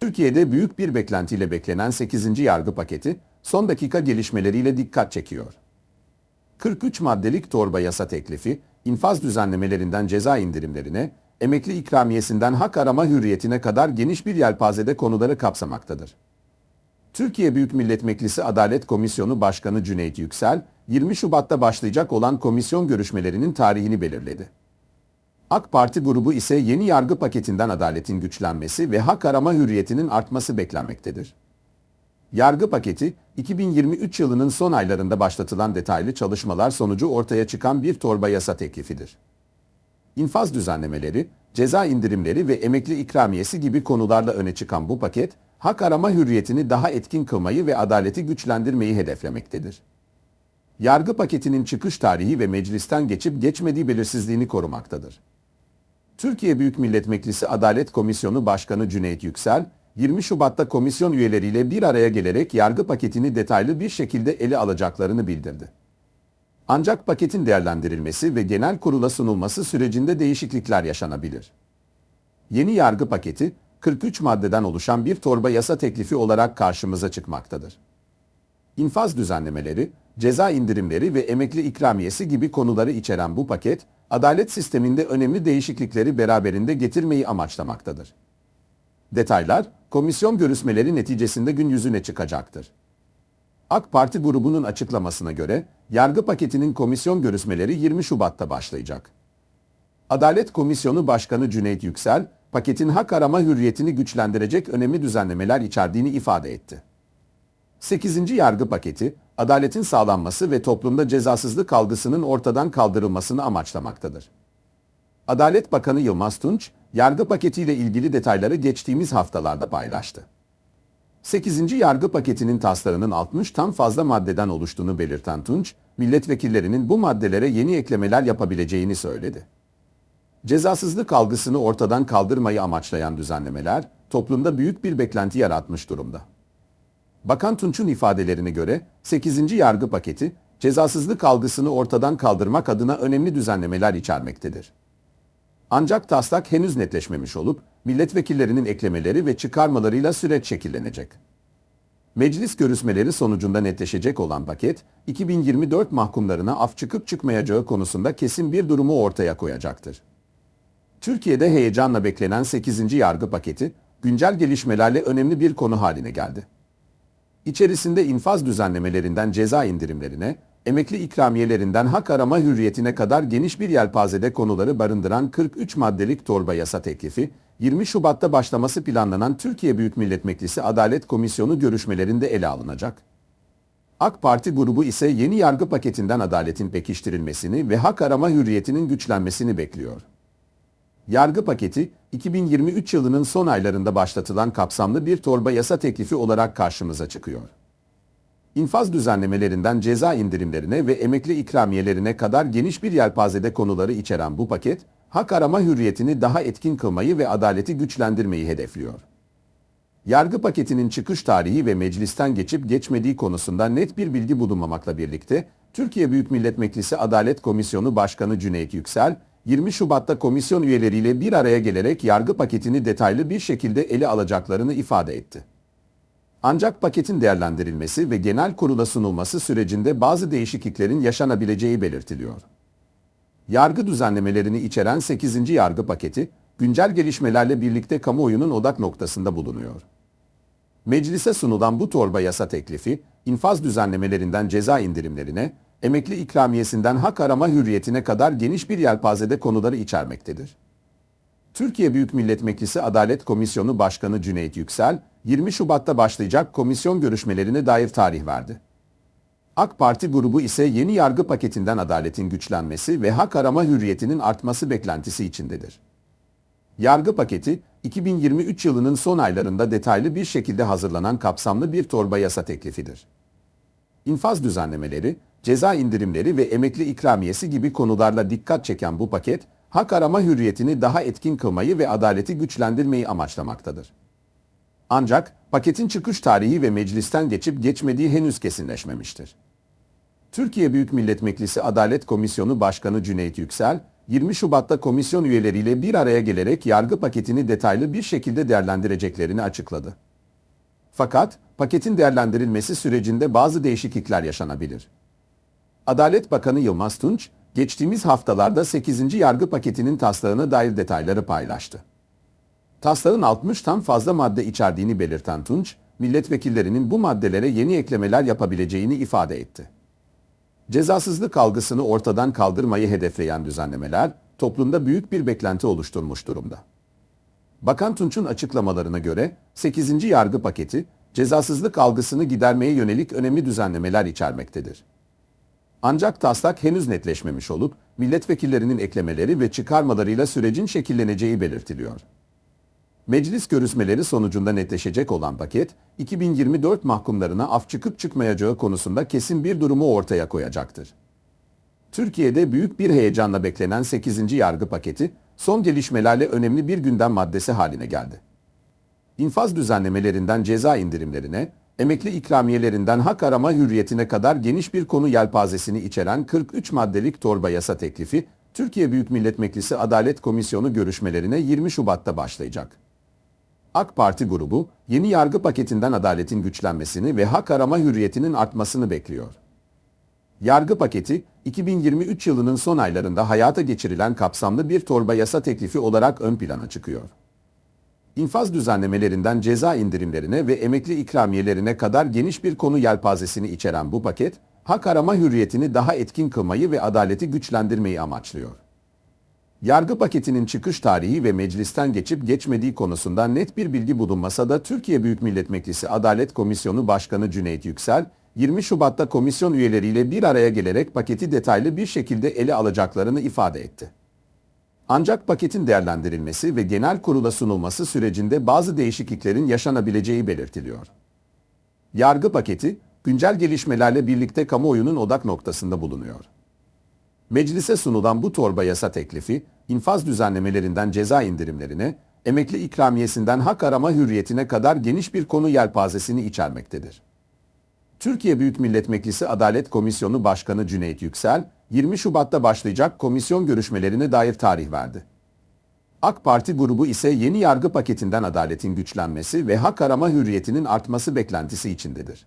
Türkiye'de büyük bir beklentiyle beklenen 8. yargı paketi son dakika gelişmeleriyle dikkat çekiyor. 43 maddelik torba yasa teklifi, infaz düzenlemelerinden ceza indirimlerine, emekli ikramiyesinden hak arama hürriyetine kadar geniş bir yelpazede konuları kapsamaktadır. Türkiye Büyük Millet Meclisi Adalet Komisyonu Başkanı Cüneyt Yüksel, 20 Şubat'ta başlayacak olan komisyon görüşmelerinin tarihini belirledi. AK Parti grubu ise yeni yargı paketinden adaletin güçlenmesi ve hak arama hürriyetinin artması beklenmektedir. Yargı paketi, 2023 yılının son aylarında başlatılan detaylı çalışmalar sonucu ortaya çıkan bir torba yasa teklifidir. İnfaz düzenlemeleri, ceza indirimleri ve emekli ikramiyesi gibi konularla öne çıkan bu paket, hak arama hürriyetini daha etkin kılmayı ve adaleti güçlendirmeyi hedeflemektedir. Yargı paketinin çıkış tarihi ve meclisten geçip geçmediği belirsizliğini korumaktadır. Türkiye Büyük Millet Meclisi Adalet Komisyonu Başkanı Cüneyt Yüksel, 20 Şubat'ta komisyon üyeleriyle bir araya gelerek yargı paketini detaylı bir şekilde ele alacaklarını bildirdi. Ancak paketin değerlendirilmesi ve genel kurula sunulması sürecinde değişiklikler yaşanabilir. Yeni yargı paketi, 43 maddeden oluşan bir torba yasa teklifi olarak karşımıza çıkmaktadır. İnfaz düzenlemeleri, ceza indirimleri ve emekli ikramiyesi gibi konuları içeren bu paket, adalet sisteminde önemli değişiklikleri beraberinde getirmeyi amaçlamaktadır. Detaylar, komisyon görüşmeleri neticesinde gün yüzüne çıkacaktır. AK Parti grubunun açıklamasına göre, yargı paketinin komisyon görüşmeleri 20 Şubat'ta başlayacak. Adalet Komisyonu Başkanı Cüneyt Yüksel, paketin hak arama hürriyetini güçlendirecek önemli düzenlemeler içerdiğini ifade etti. 8. yargı paketi, adaletin sağlanması ve toplumda cezasızlık algısının ortadan kaldırılmasını amaçlamaktadır. Adalet Bakanı Yılmaz Tunç, yargı paketiyle ilgili detayları geçtiğimiz haftalarda paylaştı. 8. yargı paketinin taslağının 60'tan fazla maddeden oluştuğunu belirten Tunç, milletvekillerinin bu maddelere yeni eklemeler yapabileceğini söyledi. Cezasızlık algısını ortadan kaldırmayı amaçlayan düzenlemeler, toplumda büyük bir beklenti yaratmış durumda. Bakan Tunç'un ifadelerine göre 8. yargı paketi, cezasızlık algısını ortadan kaldırmak adına önemli düzenlemeler içermektedir. Ancak taslak henüz netleşmemiş olup, milletvekillerinin eklemeleri ve çıkarmalarıyla süreç şekillenecek. Meclis görüşmeleri sonucunda netleşecek olan paket, 2024 mahkumlarına af çıkıp çıkmayacağı konusunda kesin bir durumu ortaya koyacaktır. Türkiye'de heyecanla beklenen 8. yargı paketi, güncel gelişmelerle önemli bir konu haline geldi. İçerisinde infaz düzenlemelerinden ceza indirimlerine, emekli ikramiyelerinden hak arama hürriyetine kadar geniş bir yelpazede konuları barındıran 43 maddelik torba yasa teklifi, 20 Şubat'ta başlaması planlanan Türkiye Büyük Millet Meclisi Adalet Komisyonu görüşmelerinde ele alınacak. AK Parti grubu ise yeni yargı paketinden adaletin pekiştirilmesini ve hak arama hürriyetinin güçlenmesini bekliyor. Yargı paketi, 2023 yılının son aylarında başlatılan kapsamlı bir torba yasa teklifi olarak karşımıza çıkıyor. İnfaz düzenlemelerinden ceza indirimlerine ve emekli ikramiyelerine kadar geniş bir yelpazede konuları içeren bu paket, hak arama hürriyetini daha etkin kılmayı ve adaleti güçlendirmeyi hedefliyor. Yargı paketinin çıkış tarihi ve meclisten geçip geçmediği konusunda net bir bilgi bulunmamakla birlikte, Türkiye Büyük Millet Meclisi Adalet Komisyonu Başkanı Cüneyt Yüksel, 20 Şubat'ta komisyon üyeleriyle bir araya gelerek yargı paketini detaylı bir şekilde ele alacaklarını ifade etti. Ancak paketin değerlendirilmesi ve genel kurula sunulması sürecinde bazı değişikliklerin yaşanabileceği belirtiliyor. Yargı düzenlemelerini içeren 8. yargı paketi, güncel gelişmelerle birlikte kamuoyunun odak noktasında bulunuyor. Meclise sunulan bu torba yasa teklifi, infaz düzenlemelerinden ceza indirimlerine, emekli ikramiyesinden hak arama hürriyetine kadar geniş bir yelpazede konuları içermektedir. Türkiye Büyük Millet Meclisi Adalet Komisyonu Başkanı Cüneyt Yüksel, 20 Şubat'ta başlayacak komisyon görüşmelerine dair tarih verdi. AK Parti grubu ise yeni yargı paketinden adaletin güçlenmesi ve hak arama hürriyetinin artması beklentisi içindedir. Yargı paketi, 2023 yılının son aylarında detaylı bir şekilde hazırlanan kapsamlı bir torba yasa teklifidir. İnfaz düzenlemeleri, ceza indirimleri ve emekli ikramiyesi gibi konularla dikkat çeken bu paket, hak arama hürriyetini daha etkin kılmayı ve adaleti güçlendirmeyi amaçlamaktadır. Ancak paketin çıkış tarihi ve meclisten geçip geçmediği henüz kesinleşmemiştir. Türkiye Büyük Millet Meclisi Adalet Komisyonu Başkanı Cüneyt Yüksel, 20 Şubat'ta komisyon üyeleriyle bir araya gelerek yargı paketini detaylı bir şekilde değerlendireceklerini açıkladı. Fakat paketin değerlendirilmesi sürecinde bazı değişiklikler yaşanabilir. Adalet Bakanı Yılmaz Tunç, geçtiğimiz haftalarda 8. yargı paketinin taslağına dair detayları paylaştı. Taslağın 60'tan fazla madde içerdiğini belirten Tunç, milletvekillerinin bu maddelere yeni eklemeler yapabileceğini ifade etti. Cezasızlık algısını ortadan kaldırmayı hedefleyen düzenlemeler toplumda büyük bir beklenti oluşturmuş durumda. Bakan Tunç'un açıklamalarına göre 8. yargı paketi cezasızlık algısını gidermeye yönelik önemli düzenlemeler içermektedir. Ancak taslak henüz netleşmemiş olup milletvekillerinin eklemeleri ve çıkarmalarıyla sürecin şekilleneceği belirtiliyor. Meclis görüşmeleri sonucunda netleşecek olan paket, 2024 mahkumlarına af çıkıp çıkmayacağı konusunda kesin bir durumu ortaya koyacaktır. Türkiye'de büyük bir heyecanla beklenen 8. yargı paketi, son gelişmelerle önemli bir gündem maddesi haline geldi. İnfaz düzenlemelerinden ceza indirimlerine, emekli ikramiyelerinden hak arama hürriyetine kadar geniş bir konu yelpazesini içeren 43 maddelik torba yasa teklifi, Türkiye Büyük Millet Meclisi Adalet Komisyonu görüşmelerine 20 Şubat'ta başlayacak. AK Parti grubu, yeni yargı paketinden adaletin güçlenmesini ve hak arama hürriyetinin artmasını bekliyor. Yargı paketi, 2023 yılının son aylarında hayata geçirilen kapsamlı bir torba yasa teklifi olarak ön plana çıkıyor. İnfaz düzenlemelerinden ceza indirimlerine ve emekli ikramiyelerine kadar geniş bir konu yelpazesini içeren bu paket, hak arama hürriyetini daha etkin kılmayı ve adaleti güçlendirmeyi amaçlıyor. Yargı paketinin çıkış tarihi ve meclisten geçip geçmediği konusunda net bir bilgi bulunmasa da Türkiye Büyük Millet Meclisi Adalet Komisyonu Başkanı Cüneyt Yüksel, 20 Şubat'ta komisyon üyeleriyle bir araya gelerek paketi detaylı bir şekilde ele alacaklarını ifade etti. Ancak paketin değerlendirilmesi ve genel kurula sunulması sürecinde bazı değişikliklerin yaşanabileceği belirtiliyor. Yargı paketi, güncel gelişmelerle birlikte kamuoyunun odak noktasında bulunuyor. Meclise sunulan bu torba yasa teklifi, infaz düzenlemelerinden ceza indirimlerine, emekli ikramiyesinden hak arama hürriyetine kadar geniş bir konu yelpazesini içermektedir. Türkiye Büyük Millet Meclisi Adalet Komisyonu Başkanı Cüneyt Yüksel, 20 Şubat'ta başlayacak komisyon görüşmelerine dair tarih verdi. AK Parti grubu ise yeni yargı paketinden adaletin güçlenmesi ve hak arama hürriyetinin artması beklentisi içindedir.